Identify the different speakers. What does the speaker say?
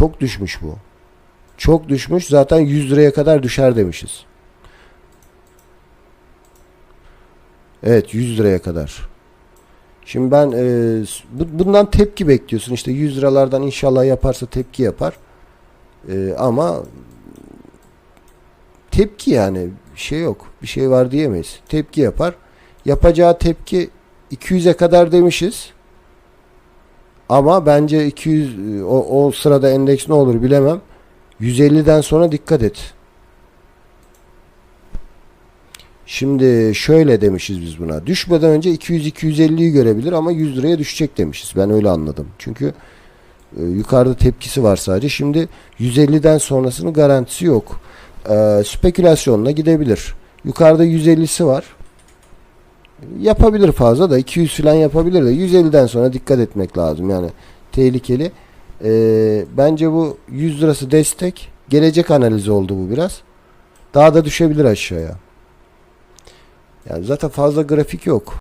Speaker 1: çok düşmüş bu. Çok düşmüş. Zaten 100 liraya kadar düşer demişiz. Evet 100 liraya kadar. Şimdi ben e, bu- bundan tepki bekliyorsun. İşte 100 liralardan inşallah yaparsa tepki yapar. E, ama tepki yani bir şey yok. Bir şey var diyemeyiz. Tepki yapar. Yapacağı tepki 200'e kadar demişiz. Ama bence 200 e, o, o sırada endeks ne olur bilemem. 150'den sonra dikkat et. Şimdi şöyle demişiz biz buna. Düşmeden önce 200-250'yi görebilir ama 100 liraya düşecek demişiz. Ben öyle anladım. Çünkü e, yukarıda tepkisi var sadece. Şimdi 150'den sonrasının garantisi yok. E, spekülasyonla gidebilir. Yukarıda 150'si var. Yapabilir fazla da 200 falan yapabilir de 150'den sonra dikkat etmek lazım. Yani tehlikeli. E, bence bu 100 lirası destek. Gelecek analizi oldu bu biraz. Daha da düşebilir aşağıya. Yani zaten fazla grafik yok.